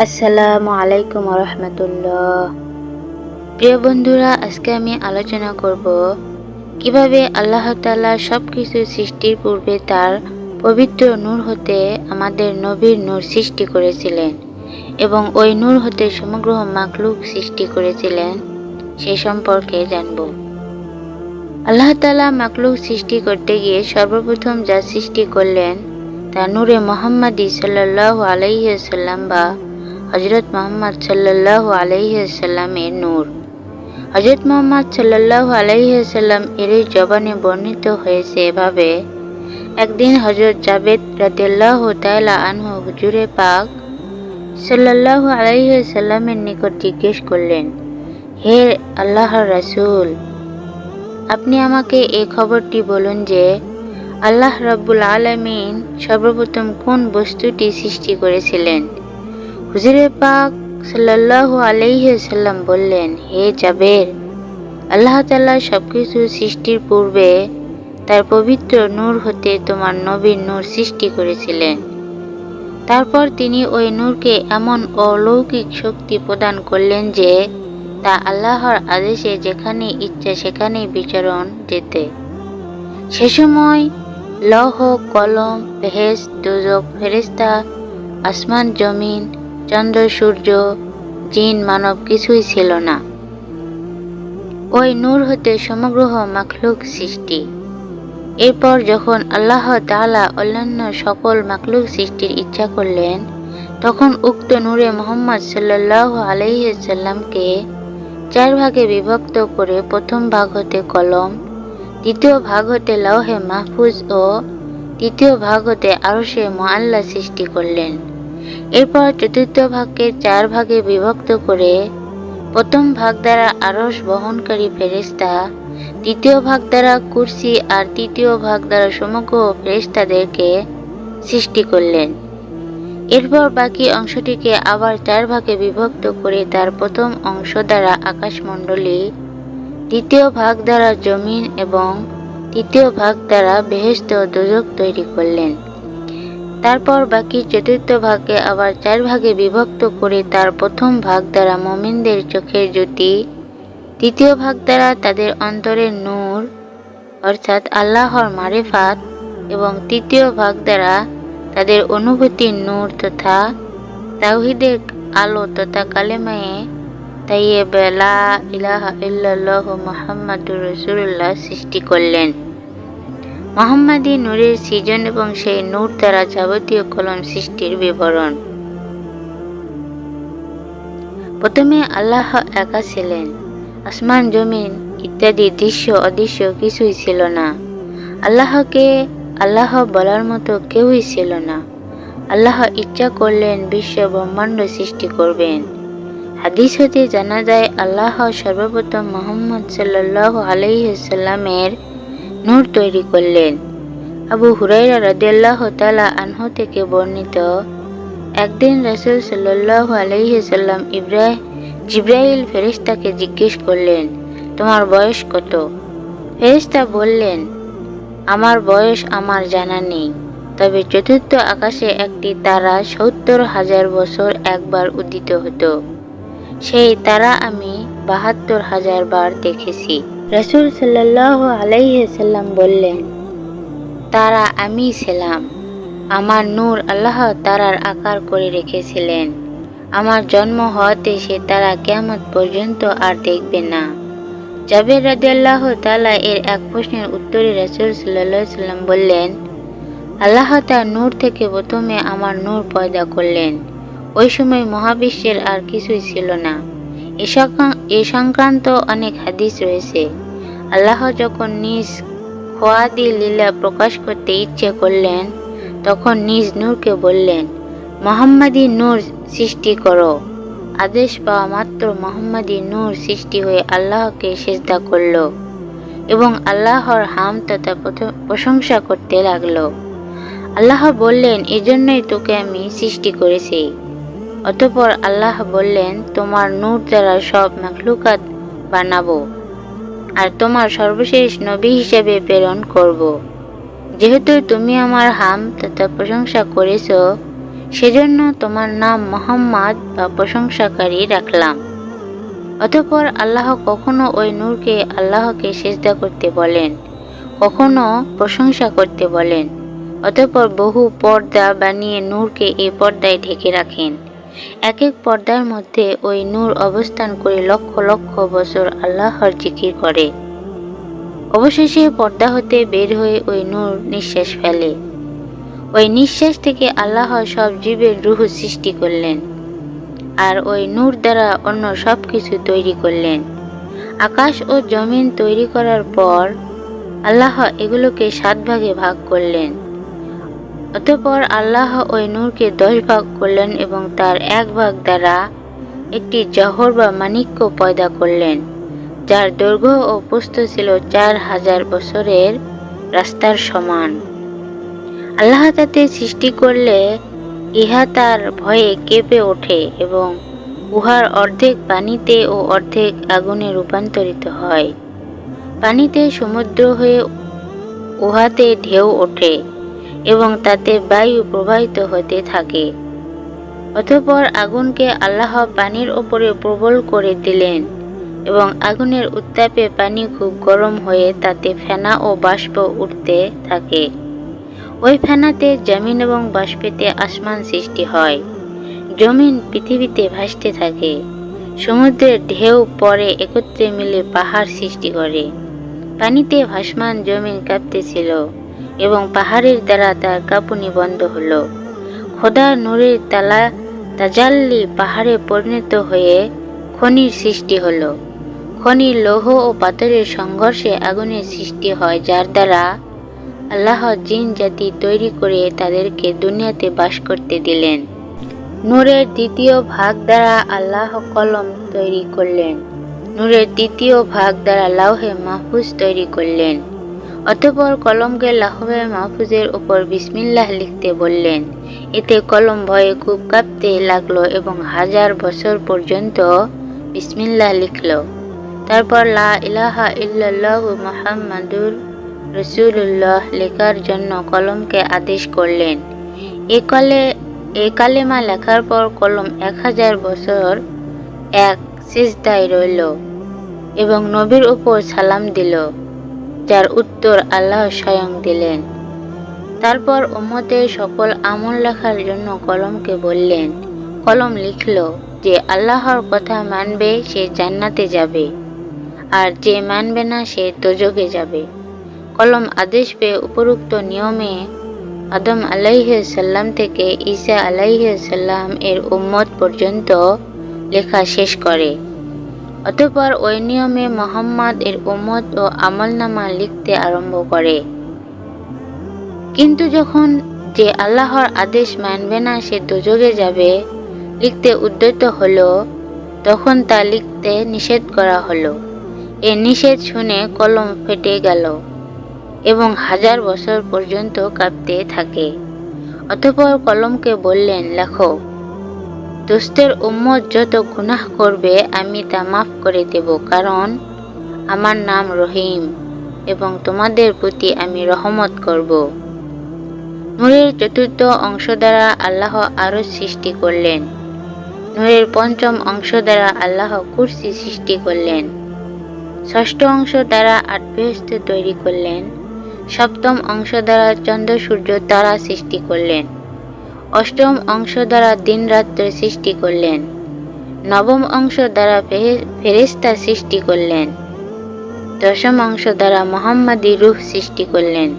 আসসালামু আলাইকুম রহমতুল্লাহ প্রিয় বন্ধুরা, আজকে আমি আলোচনা করব কীভাবে আল্লাহ তাআলা সব কিছু সৃষ্টির পূর্বে তার পবিত্র নূর হতে আমাদের নবীর নূর সৃষ্টি করেছিলেন এবং ওই নূর হতে সমগ্র মাকলুক সৃষ্টি করেছিলেন সে সম্পর্কে জানব। আল্লাহ তাআলা মাকলুক সৃষ্টি করতে গিয়ে সর্বপ্রথম যা সৃষ্টি করলেন তা নূরে মোহাম্মদী সাল্লাহ আলাইসাল্লাম বা হজরত মোহাম্মদ সাল্লাহ আলাইসাল্লামের নূর। হজরত মোহাম্মদ সাল্লাহ আলাইসাল্লাম এর জবানে বর্ণিত হয়েছে এভাবে, একদিন হজরত জাবেদ রাদিল্লাহ তাইলা আনহু হুজুরে পাক সাল্লাহ আলাইসাল্লামের নিকট জিজ্ঞেস করলেন, হে আল্লাহ রাসূল, আপনি আমাকে এই খবরটি বলুন যে আল্লাহ রাব্বুল আলামিন সর্বপ্রথম কোন বস্তুটি সৃষ্টি করেছিলেন? হুজুরে পাক সাল্লাল্লাহু আলাইহি সাল্লাম বললেন, হে জাবের, আল্লাহ তাআলা সবকিছু সৃষ্টির পূর্বে তার পবিত্র নূর হতে তোমার নবীর নূর সৃষ্টি করেছিলেন। তারপর তিনি ওই নূরকে এমন অলৌকিক শক্তি প্রদান করলেন যে তা আল্লাহর আদেশে যেখানে ইচ্ছা সেখানেই বিচরণ যেতে। সে সময় লৌহ, কলম ভেস দুজক ফেরেস্তা আসমান, জমিন চন্দ্র, সূর্য, জিন, মানব কিছুই ছিল না। ওই নূর হতে সমগ্র মাখলুক সৃষ্টি। এরপর যখন আল্লাহ তালা অন্যান্য সকল মাখলুক সৃষ্টির ইচ্ছা করলেন, তখন উক্ত নূরে মোহাম্মদ সাল্লাহ আলাইসাল্লামকে চার ভাগে বিভক্ত করে প্রথম ভাগ হতে কলম, দ্বিতীয় ভাগ হতে লৌহে মাহফুজ ও তৃতীয় ভাগ হতে আরও সে মোয়াল্লা সৃষ্টি করলেন। এরপর চতুর্থ ভাগকে চার ভাগে বিভক্ত করে প্রথম ভাগ দ্বারা আরস বহনকারী ফেরেস্তা দ্বিতীয় ভাগ দ্বারা কুরসি আর তৃতীয় ভাগ দ্বারা সমগ্র ফেরেস্তাদেরকে সৃষ্টি করলেন। এরপর বাকি অংশটিকে আবার চার ভাগে বিভক্ত করে তার প্রথম অংশ দ্বারা আকাশমণ্ডলী, দ্বিতীয় ভাগ দ্বারা জমিন এবং তৃতীয় ভাগ দ্বারা বেহেস্ত দুজক তৈরি করলেন। তারপর বাকি চতুর্থ ভাগকে আবার চার ভাগে বিভক্ত করে তার প্রথম ভাগ দ্বারা মমিনদের চোখের জ্যোতি তৃতীয় ভাগ দ্বারা তাদের অন্তরের নূর, অর্থাৎ আল্লাহর মারেফাত, এবং তৃতীয় ভাগ দ্বারা তাদের অনুভূতির নূর তথা তাওহিদের আলো তথা কালেমায়ে তাইয়ে বেলা ইলাহা ইল্লাল্লাহ মুহাম্মাদুর রাসূলুল্লাহ সৃষ্টি করলেন। মোহাম্মদী নূরের সৃজন এবং সেই নূর দ্বারা যাবতীয় কলম সৃষ্টির বিবরণ। প্রথমে আল্লাহ একা ছিলেন। আসমান, জমিন ইত্যাদি দৃশ্য, অদৃশ্য কিছুই ছিল না। আল্লাহকে আল্লাহ বলার মতো কেউই ছিল না। আল্লাহ ইচ্ছা করলেন বিশ্ব ব্রহ্মাণ্ড সৃষ্টি করবেন। হাদিস হতে জানা যায়, আল্লাহ সর্বপ্রথম মোহাম্মদ সাল্লাহ আলাইসাল্লামের নূর তৈরি করলেন। আবু হুরাইরা রাদিয়াল্লাহ তালা আনহু থেকে বর্ণিত, একদিন রাসুল সাল্লাহ আলাইসাল্লাম ইব্রাহ জিব্রাহিল ফেরিস্তাকে জিজ্ঞেস করলেন, তোমার বয়স কত? ফেরিস্তা বললেন, আমার বয়স আমার জানা নেই। তবে চতুর্থ আকাশে একটি তারা সত্তর হাজার বছর একবার উদিত হতো। সেই তারা আমি বাহাত্তর হাজার বার দেখেছি। রসুল সাল্লাহ আলাইসাল্লাম বললেন, তারা আমি ছিলাম। আমার নূর আল্লাহ তারার আকার করে রেখেছিলেন। আমার জন্ম হওয়াতে সে তারা কেমত পর্যন্ত আর দেখবে না। জাবের রাদিয়াল্লাহ তালা এর এক প্রশ্নের উত্তরে রসুল সাল্লাহ সাল্লাম বললেন, আল্লাহ তার নূর থেকে প্রথমে আমার নূর পয়দা করলেন। ওই সময় মহাবিশ্বের আর কিছুই ছিল না। এ সংক্রান্ত অনেক হাদিস রয়েছে। আল্লাহ যখন নিজ খোয়াদি লীলা প্রকাশ করতে ইচ্ছে করলেন, তখন নিজ নূরকে বললেন, মোহাম্মদী নূর সৃষ্টি করো। আদেশ পাওয়া মাত্র মোহাম্মদী নূর সৃষ্টি হয়ে আল্লাহকে সেজদা করল এবং আল্লাহর হাম তথা প্রশংসা করতে লাগল। আল্লাহ বললেন, এজন্যই তোকে আমি সৃষ্টি করেছি। অতপর আল্লাহ বললেন, তোমার নূর দ্বারা সব মাখলুকাত বানাবো আর তোমার সর্বশেষ নবী হিসেবে প্রেরণ করব। যেহেতু তুমি আমার হাম তথা প্রশংসা করেছ, সেজন্য তোমার নাম মোহাম্মদ বা প্রশংসাকারী রাখলাম। অতঃপর আল্লাহ কখনো ওই নূরকে আল্লাহকে সেজদা করতে বলেন, কখনো প্রশংসা করতে বলেন। অতঃপর বহু পর্দা বানিয়ে নূরকে এই পর্দায় ঢেকে রাখেন। এক এক পর্দার মধ্যে ওই নূর অবস্থান করে লক্ষ লক্ষ বছর আল্লাহর জিকির করে। অবশেষে পর্দা হতে বের হয়ে ওই নূর নিঃশ্বাস ফেলে। ওই নিঃশ্বাস থেকে আল্লাহ সব জীবের রুহ সৃষ্টি করলেন আর ওই নূর দ্বারা অন্য সব কিছু তৈরি করলেন। আকাশ ও জমিন তৈরি করার পর আল্লাহ এগুলোকে সাত ভাগে ভাগ করলেন। অতঃপর আল্লাহ ওই নূরকে দশ ভাগ করলেন এবং তার এক ভাগ দ্বারা একটি জহর বা মানিক্য পয়দা করলেন, যার দৈর্ঘ্য ও প্রস্থ ছিল চার হাজার বছরের রাস্তার সমান। আল্লাহ তাতে সৃষ্টি করলে ইহা তার ভয়ে কেঁপে ওঠে এবং উহার অর্ধেক পানিতে ও অর্ধেক আগুনে রূপান্তরিত হয়। পানিতে সমুদ্র হয়ে উহাতে ঢেউ ওঠে। এবং তাতে বায়ু প্রবাহিত হতে থাকে। অতঃপর আগুনকে আল্লাহ পানির ওপরে প্রবল করে দিলেন এবং আগুনের উত্তাপে পানি খুব গরম হয়ে তাতে ফেনা ও বাষ্প উঠতে থাকে। ওই ফেনাতে জমিন এবং বাষ্পেতে আসমান সৃষ্টি হয়। জমিন পৃথিবীতে ভাসতে থাকে। সমুদ্রের ঢেউ পরে একত্রে মিলে পাহাড় সৃষ্টি করে। পানিতে ভাসমান জমিন কাঁপতেছিল। এবং পাহাড়ের দ্বারা তার কাঁপুনি বন্ধ হলো। খোদা নূরের তালা তাজাল্লি পাহাড়ে পরিণত হয়ে খনির সৃষ্টি হলো। খনির লৌহ ও পাথরের সংঘর্ষে আগুনের সৃষ্টি হয়, যার দ্বারা আল্লাহ জিন জাতি তৈরি করে তাদেরকে দুনিয়াতে বাস করতে দিলেন। নূরের দ্বিতীয় ভাগ দ্বারা আল্লাহ কলম তৈরি করলেন। নূরের দ্বিতীয় ভাগ দ্বারা লাউহে মাহফুজ তৈরি করলেন। অতঃপর কলমকে লাহবে মাহফুজের উপর বিসমিল্লাহ লিখতে বললেন, এতে কলম ভয়ে খুব কাঁপতে লাগল এবং হাজার বছর পর্যন্ত বিসমিল্লাহ লিখল। তারপর লা ইলাহা ইল্লাল্লাহু মুহাম্মাদুর রসুল্লাহ লেখার জন্য কলমকে আদেশ করলেন। এ কলে, এ কালেমা লেখার পর কলম এক হাজার বছর এক সিজদায় রইল এবং নবীর উপর সালাম দিল। যার উত্তর আল্লাহ স্বয়ং দিলেন। তারপর উম্মতের সকল আমল লেখার জন্য কলমকে বললেন, কলম লিখল যে আল্লাহর কথা মানবে সে জান্নাতে যাবে, আর যে মানবে না সে তোজকে যাবে। কলম আদেশ পেয়ে উপরোক্ত নিয়মে আদম সাল্লাম থেকে ঈসা সাল্লাম এর উম্মত পর্যন্ত লেখা শেষ করে। অতঃপর ওই নিয়মে মোহাম্মদ এর উম্মত ও আমলনামা লিখতে আরম্ভ করে। কিন্তু যখন যে আল্লাহর আদেশ মানবে না, সে দুযোগে যাবে, লিখতে উদ্যত হলো, তখন তা লিখতে নিষেধ করা হলো। এ নিষেধ শুনে কলম ফেটে গেল এবং হাজার বছর পর্যন্ত কাঁপতে থাকে। অতঃপর কলমকে বললেন, লেখো। দোস্তের উম্মত যত গুনাহ করবে, আমি তা মাফ করে দেব, কারণ আমার নাম রহিম এবং তোমাদের প্রতি আমি রহমত করব। নূরের চতুর্থ অংশ দ্বারা আল্লাহ আরও সৃষ্টি করলেন। নূরের পঞ্চম অংশ দ্বারা আল্লাহ কুর্সি সৃষ্টি করলেন। ষষ্ঠ অংশ দ্বারা আট তৈরি করলেন। সপ্তম অংশ দ্বারা চন্দ্র, সূর্য, তারা সৃষ্টি করলেন। অষ্টম অংশ দ্বারা দিন রাত্র সৃষ্টি করলেন। নবম অংশ দ্বারা ফেরেস্তা সৃষ্টি করলেন। দশম অংশ দ্বারা মোহাম্মদী রুহ সৃষ্টি করলেন।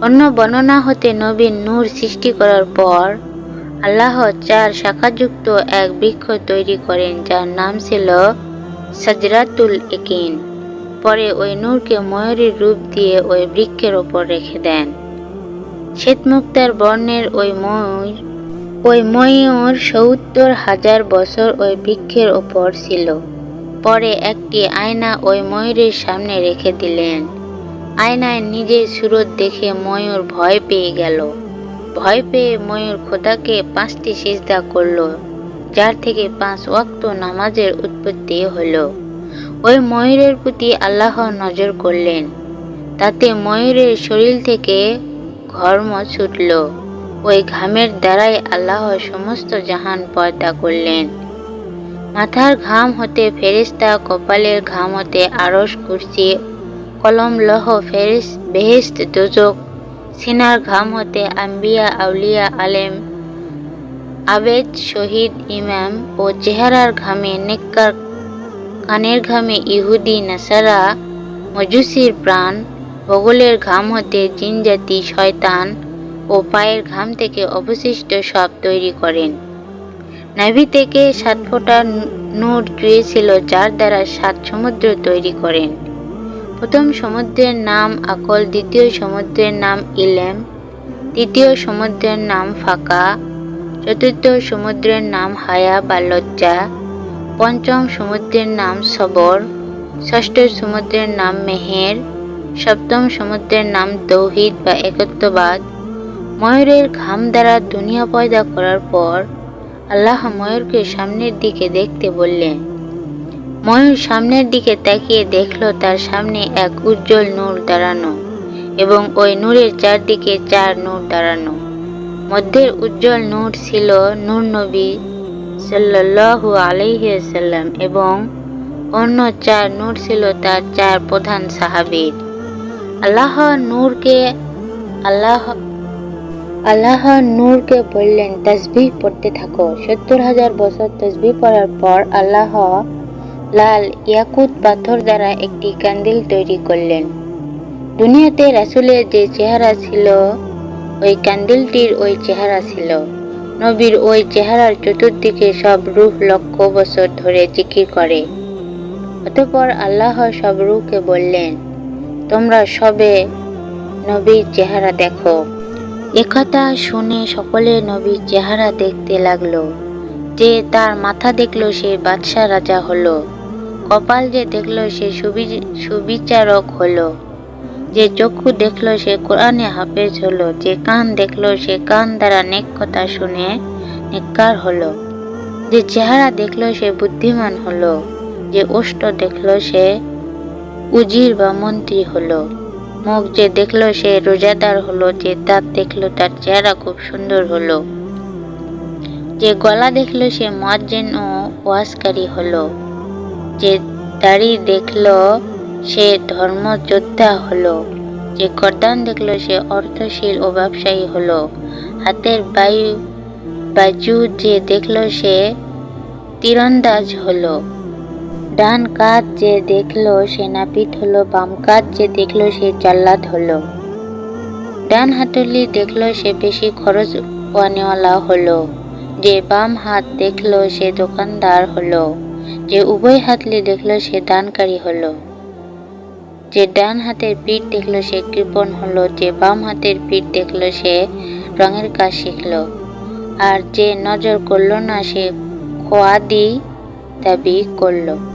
অন্য বর্ণনা হতে নবীন নূর সৃষ্টি করার পর আল্লাহ চার শাখাযুক্ত এক বৃক্ষ তৈরি করেন, যার নাম ছিল সাজরাতুল একিন। পরে ওই নূরকে ময়ূরের রূপ দিয়ে ওই বৃক্ষের ওপর রেখে দেন। শ্বেতমুক্তার বর্ণের ওই ময়ূর ওই ময়ূর সত্তর হাজার বছর ওই বৃক্ষের ওপর ছিল। পরে একটি আয়না ওই ময়ূরের সামনে রেখে দিলেন। আয়নায় নিজের সুরত দেখে ময়ূর ভয় পেয়ে গেল। ভয় পেয়ে ময়ূর খোদাকে পাঁচটি সিজদা করল, যার থেকে পাঁচ ওয়াক্ত নামাজের উৎপত্তি হল। ওই ময়ূরের প্রতি আল্লাহ নজর করলেন। তাতে ময়ূরের শরীর থেকে ঘর্ম ছুটল ওই ঘামের দ্বারাই আল্লাহ সমস্ত জাহান পয়দা করলেন। মাথার ঘাম হতে ফেরিস্তা কপালের ঘাম হতে আরস কুর্সি কলম লহ ফেরিস বেহেস্ত দোজক। সিনার ঘাম হতে আম্বিয়া, আউলিয়া, আলেম। আবেদ, শহীদ, ইমাম ও চেহারার ঘামে নেককার, কানের ঘামে ইহুদি, নাসারা, মজুসির প্রাণ বগলের ঘাম হতে জিনজাতি শয়তান ও পায়ের ঘাম থেকে অবশিষ্ট সব তৈরি করেন। নাভি থেকে সাত ফোঁটা নূর চুয়েছিল যার দ্বারা সাত সমুদ্র তৈরি করেন। প্রথম সমুদ্রের নাম আকল, দ্বিতীয় সমুদ্রের নাম ইলেম, তৃতীয় সমুদ্রের নাম ফাঁকা, চতুর্থ সমুদ্রের নাম হায়া বা লজ্জা, পঞ্চম সমুদ্রের নাম সবর, ষষ্ঠ সমুদ্রের নাম মেহের সপ্তম সমুদ্রের নাম তৌহিদ বা একত্ববাদ। ময়ূরের ঘাম দ্বারা দুনিয়া পয়দা করার পর আল্লাহ ময়ূরকে সামনের দিকে দেখতে বললেন, ময়ূর সামনের দিকে তাকিয়ে দেখল তার সামনে এক উজ্জ্বল নূর দাঁড়ানো এবং ওই নূরের চারদিকে চার নূর দাঁড়ানো। মধ্যের উজ্জ্বল নূর ছিল নূর নবী সাল্লাল্লাহু আলাইসাল্লাম এবং অন্য চার নূর ছিল তার চার প্রধান সাহাবীর। আল্লাহ নূরকে, আল্লাহ আল্লাহ নূরকে বললেন, তসবিহ পড়তে থাকো। সত্তর হাজার বছর তসবিহ পড়ার পর আল্লাহ লাল ইয়াকুত পাথর দ্বারা একটি ক্যান্ডেল তৈরি করলেন। দুনিয়াতে রাসুলের যে চেহারা ছিল, ওই ক্যান্ডেলটির ওই চেহারা ছিল। নবীর ওই চেহারার চতুর্দিকে সব রূহ লক্ষ বছর ধরে জিকির করে। অতঃপর আল্লাহ সব রূহকে বললেন তোমরা সবে নবীর চেহারা দেখো। একথা শুনে সকলে নবীর চেহারা দেখতে লাগল। যে তার মাথা দেখল সে বাদশাহ রাজা হলো। কপাল যে দেখল সে সুবি- সুবিচারক হলো। যে চক্ষু দেখল সে কোরআনে হাফেজ হলো। যে কান দেখল সে কান দ্বারা নেক কথা শুনে নেককার হলো। যে চেহারা দেখল সে বুদ্ধিমান হলো। যে ওষ্ঠ দেখল সে উজির বা মন্ত্রী হলো। মুখ যে দেখল সে রোজাদার হলো, যে দাঁত দেখল তার চেহারা খুব সুন্দর হলো। যে গলা দেখল সে মুয়াজ্জিন ও ওয়াজকারী হলো। যে দাড়ি দেখল সে ধর্মযোদ্ধা হলো। যে গর্দান দেখল সে অর্থশীল ও ব্যবসায়ী হলো। হাতের বায়ু, বাজু যে দেখল সে তীরন্দাজ হলো। ডান কাজ যে দেখল সে নাপিত হলো, বাম কাজ যে দেখল সে জাল্লাদ হলো। ডান হাতলি দেখল সে বেশি খরচ ওয়ানেওয়ালা হলো। যে বাম হাত দেখল সে দোকানদার হলো। যে উভয় হাতলি দেখল সে দানকারী হলো। যে ডান হাতের পিঠ দেখল সে কৃপণ হলো। যে বাম হাতের পিঠ দেখল সে রঙের কাজ শিখল। আর যে নজর করল না, সে খোয়াদি দাবি করল।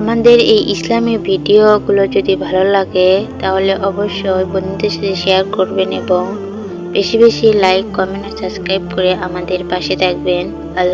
আমাদের এই ইসলামী ভিডিওগুলো যদি ভালো লাগে, তাহলে অবশ্যই বন্ধুদের সাথে শেয়ার করবেন এবং বেশি বেশি লাইক কমেন্ট সাবস্ক্রাইব করে আমাদের পাশে থাকবেন। আল্লাহ